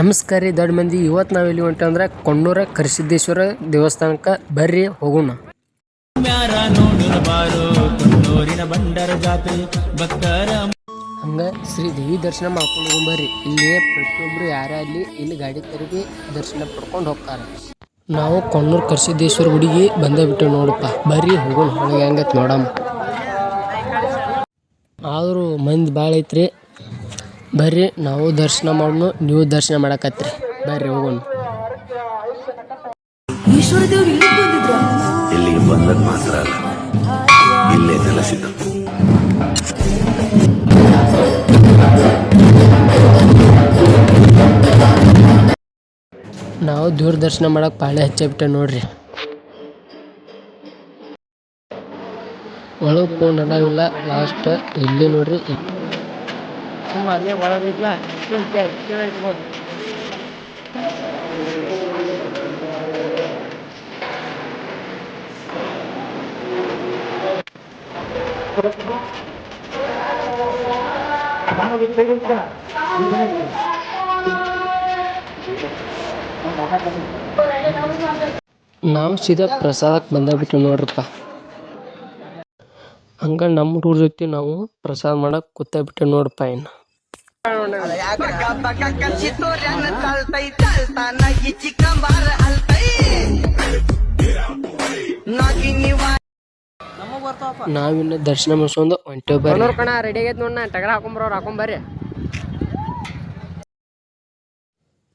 ನಮಸ್ಕಾರ ರೀ, ದೊಡ್ಡ ಮಂದಿ. ಇವತ್ತು ನಾವು ಎಲ್ಲಿ ಹೊಂಟಂದ್ರೆ ಕೊಣ್ಣೂರ ಕರಿಸಿದ್ದೇಶ್ವರ ದೇವಸ್ಥಾನಕ್ಕೆ ಬರ್ರಿ, ಹೋಗೋಣ. ಹಂಗೆ ಶ್ರೀ ದೇವಿ ದರ್ಶನ ಮಾಡ್ಕೊಂಡು ಹೋಗ್ಬರ್ರಿ ಇಲ್ಲಿ ಪ್ರತಿಯೊಬ್ಬರು ಯಾರೇ ಅಲ್ಲಿ ಇಲ್ಲಿ ಗಾಡಿ ತರಗಿ ದರ್ಶನ ಪಡ್ಕೊಂಡು ಹೋಗ್ತಾರೆ. ನಾವು ಕೊಣ್ಣೂರು ಕರಿಸಿದ್ದೇಶ್ವರ ಗುಡಿಗೆ ಬಂದೇ ಬಿಟ್ಟು ನೋಡಪ್ಪ. ಬರ್ರಿ, ಹೋಗೋಣ. ಒಳಗೆ ಹೆಂಗೈತೆ ನೋಡಮ್ಮ. ಆದರೂ ಮಂದಿ ಭಾಳ ಐತ್ರಿ. ಬರ್ರಿ ನಾವು ದರ್ಶನ ಮಾಡೋಣ ನೀವು ದರ್ಶನ ಮಾಡಕತ್ರಿ. ಬರ್ರಿ ಹೋಗೋಣ. ಈಶ್ವರ ದೇವ್ರು ಇಲ್ಲಿಗೆ ಬಂದಿದ್ರು? ಇಲ್ಲಿಗೆ ಮಾತ್ರ ಅಲ್ಲ. ಇಲ್ಲೇ ನೆಲೆಸಿದ್ದು ನಾವು ದೂರದರ್ಶನ ದರ್ಶನ ಮಾಡಕ್ಕೆ ಪಾಳೆ ಹಚ್ಚಿಬಿಟ್ಟೆ ನೋಡ್ರಿ. ಒಳಗೆ ಫೋನ್ ಇಲ್ಲ ಲಾಸ್ಟ್ ಇಲ್ಲಿ ನೋಡ್ರಿ. ನಾವು ಸೀದಾ ಪ್ರಸಾದಕ್ಕೆ ಬಂದಾಗ್ಬಿಟ್ಟು ನೋಡ್ರಪ್ಪ ಹಂಗ ನಮ್ಮ ಹುಡುಗ್ರ ಜೊತೆ ನಾವು ಪ್ರಸಾದ ಮಾಡಕ್ಕೆ ಬಿಟ್ಟೆ ನೋಡಪ್ಪ ಇನ್ನು. ನಾವಿನ್ನ ದರ್ಶನ ಮುಗಿಸ್ಕೊಂಡು ಹೊಂಟೇವ್ ಬರ್ರಿ. ಕಣ ರೆಡಿ ಆಗೈತೆ ನೋಡ ಟಗರ ಹಾಕೊಂಬರೋರು ಹಾಕೊಂಬರ್ರಿ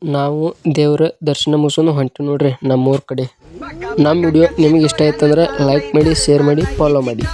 ನಾವು ದೇವ್ರ ದರ್ಶನ ಮುಗಿಸ್ಕೊಂಡು ಹೊಂಟು ನೋಡ್ರಿ ನಮ್ಮೂರ ಕಡೆ. ನಮ್ಮ ವಿಡಿಯೋ ನಿಮಗೆ ಇಷ್ಟ ಆಯ್ತಂದ್ರೆ ಲೈಕ್ ಮಾಡಿ ಶೇರ್ ಮಾಡಿ ಫಾಲೋ ಮಾಡಿ.